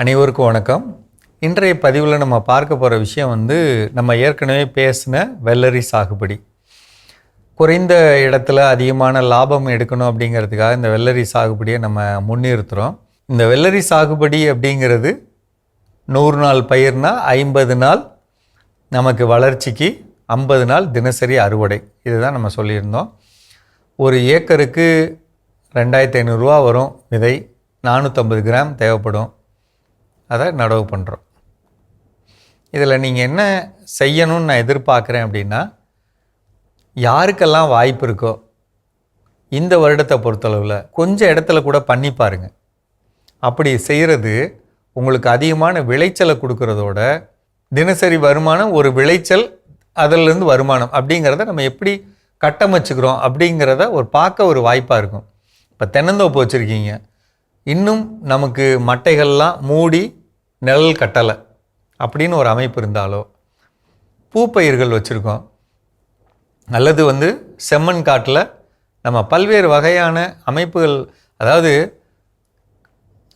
அனைவருக்கும் வணக்கம். இன்றைய பதிவில் நம்ம பார்க்க போகிற விஷயம் வந்து நம்ம ஏற்கனவே பேசின வெள்ளரி சாகுபடி. குறைந்த இடத்துல அதிகமான லாபம் எடுக்கணும் அப்படிங்கிறதுக்காக இந்த வெள்ளரி சாகுபடியை நம்ம முன்னிறுத்துகிறோம் இந்த வெள்ளரி சாகுபடி அப்படிங்கிறது நூறு நாள் பயிர்னால் ஐம்பது நாள் நமக்கு வளர்ச்சிக்கு ஐம்பது நாள் தினசரி அறுவடை. இதுதான் நம்ம சொல்லியிருந்தோம். ஒரு ஏக்கருக்கு ரெண்டாயிரத்தி ஐநூறுரூவா வரும் விதை. நானூற்றம்பது கிராம் தேவைப்படும். அதை நடவு பண்ணுறோம் இதில் நீங்கள் என்ன செய்யணும்னு நான் எதிர்பார்க்குறேன் அப்படின்னா யாருக்கெல்லாம் வாய்ப்பு இருக்கோ இந்த வருடத்தை பொறுத்தளவில் கொஞ்சம் இடத்துல கூட பண்ணி பாருங்கள் அப்படி செய்கிறது உங்களுக்கு அதிகமான விளைச்சலை கொடுக்கறதோட தினசரி வருமானம் ஒரு விளைச்சல் அதிலிருந்து வருமானம் அப்படிங்கிறத நம்ம எப்படி கட்டமைச்சுக்கிறோம் அப்படிங்கிறத ஒரு பார்க்க ஒரு வாய்ப்பாக இருக்கும். இப்போ தென்னந்தோப்பு வச்சுருக்கீங்க. இன்னும் நமக்கு மட்டைகள்லாம் மூடி நிழல் கட்டலை அப்படின்னு ஒரு அமைப்பு இருந்தாலோ பூப்பயிர்கள் வச்சுருக்கோம். அல்லது வந்து செம்மண் காட்டில் நம்ம பல்வேறு வகையான அமைப்புகள் அதாவது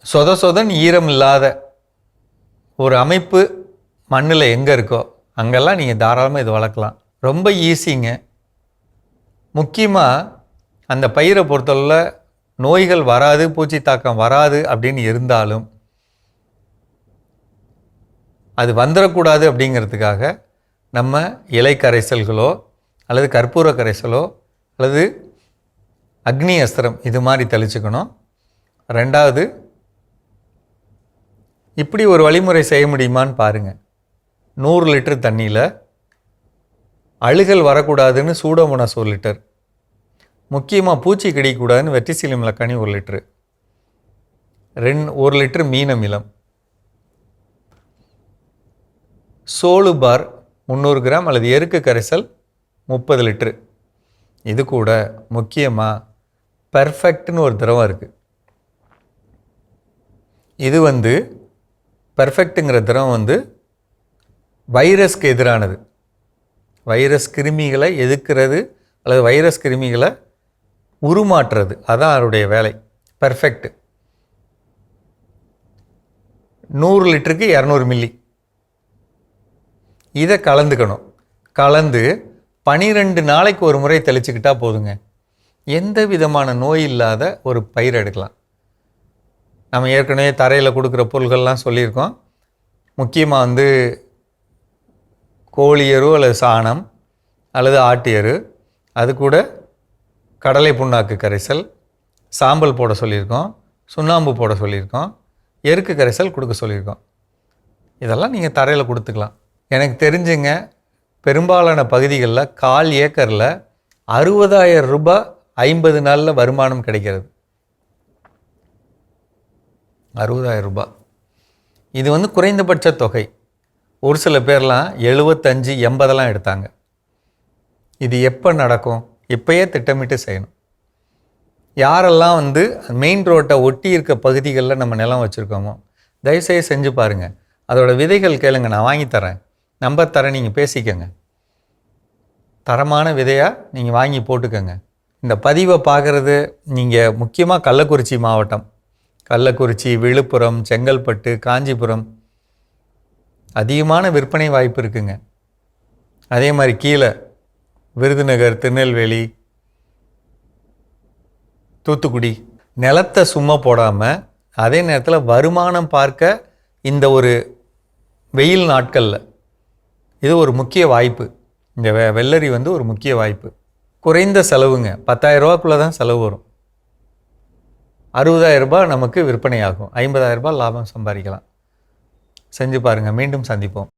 சொத சொதன் ஈரம் இல்லாத ஒரு அமைப்பு மண்ணில் எங்கே இருக்கோ அங்கெல்லாம் நீங்கள் தாராளமாக இது வளர்க்கலாம். ரொம்ப ஈஸிங்க. முக்கியமாக அந்த பயிரை பொறுத்தளவில் நோய்கள் வராது பூச்சி தாக்கம் வராது அப்படின்னு இருந்தாலும் அது வந்துடக்கூடாது அப்படிங்கிறதுக்காக நம்ம இலை கரைசல்களோ அல்லது கற்பூர கரைசலோ அல்லது அக்னி அஸ்திரம் இது மாதிரி தெளிச்சுக்கணும். ரெண்டாவது இப்படி ஒரு வழிமுறை செய்ய முடியுமான்னு பாருங்கள் நூறு லிட்டர் தண்ணியில் அழுகல் வரக்கூடாதுன்னு சூடோமோனாஸ் ஒரு லிட்டர். முக்கியமாக பூச்சி கிடைக்கக்கூடாதுன்னு வெட்டிசிலியம் லக்கானி ஒரு லிட்ரு ரெண்டு ஒரு லிட்டர் மீன் அமிலம் சோளு பார் முந்நூறு கிராம் அல்லது எருக்கு கரைசல் முப்பது லிட்ரு. இது கூட முக்கியமாக பெர்ஃபெக்ட்னு ஒரு திரவம் இருக்குது இது வந்து பெர்ஃபெக்ட்டுங்கிற திரவம் வந்து வைரஸ்க்கு எதிரானது. வைரஸ் கிருமிகளை எதிர்க்கிறது அல்லது வைரஸ் கிருமிகளை உருமாற்றுறது. அதான் அவருடைய வேலை. பெர்ஃபெக்ட் நூறு லிட்டருக்கு இரநூறு மில்லி இதை கலந்துக்கணும். கலந்து பனிரெண்டு நாளைக்கு ஒரு முறை தெளிச்சுக்கிட்டா போதுங்க. எந்த விதமான நோய் இல்லாத ஒரு பயிர் எடுக்கலாம். நம்ம ஏற்கனவே தரையில் கொடுக்குற பொருள்கள்லாம் சொல்லியிருக்கோம். முக்கியமாக வந்து கோழி எரு அல்லது சாணம் அல்லது ஆட்டு எரு. அது கூட கடலை புண்ணாக்கு கரைசல் சாம்பல் போட சொல்லியிருக்கோம் சுண்ணாம்பு போட சொல்லியிருக்கோம் எருக்கு கரைசல் கொடுக்க சொல்லியிருக்கோம். இதெல்லாம் நீங்கள் தரையில் கொடுத்துக்கலாம். எனக்கு தெரிஞ்சுங்க பெரும்பாலான பகுதிகளில் கால் ஏக்கரில் அறுபதாயிரம் ரூபாய் ஐம்பது நாளில் வருமானம் கிடைக்கிறது. அறுபதாயிரம் ரூபாய். இது வந்து குறைந்தபட்ச தொகை. ஒரு சில பேர்லாம் எழுபத்தஞ்சு எண்பதெல்லாம் எடுத்தாங்க. இது எப்போ நடக்கும்? இப்போயே திட்டமிட்டு செய்யணும். யாரெல்லாம் வந்து மெயின் ரோட்டை ஒட்டி இருக்க பகுதிகளில் நம்ம நிலம் வச்சுருக்கோமோ தயவுசெய்து செஞ்சு பாருங்கள் அதோடய விதைகள் கேளுங்க நான் வாங்கி தரேன். நம்பர் தரேன் நீங்கள் பேசிக்கங்க. தரமான விதையாக நீங்கள் வாங்கி போட்டுக்கோங்க. இந்த பதிவை பார்க்குறது நீங்கள் முக்கியமாக கள்ளக்குறிச்சி மாவட்டம். கள்ளக்குறிச்சி விழுப்புரம் செங்கல்பட்டு காஞ்சிபுரம். அதிகமான விற்பனை வாய்ப்பு இருக்குங்க. அதே மாதிரி கீழே விருதுநகர் திருநெல்வேலி தூத்துக்குடி. நிலத்தை சும்மா போடாமல் அதே நேரத்தில் வருமானம் பார்க்க இந்த ஒரு வெயில் நாட்களில் இது ஒரு முக்கிய வாய்ப்பு. இந்த வெ வெள்ளரி வந்து ஒரு முக்கிய வாய்ப்பு. குறைந்த செலவுங்க. பத்தாயிரரூபாக்குள்ளே தான் செலவு வரும். அறுபதாயிரம் ரூபாய் நமக்கு விற்பனை ஆகும் லாபம் சம்பாதிக்கலாம். செஞ்சு பாருங்கள் மீண்டும் சந்திப்போம்.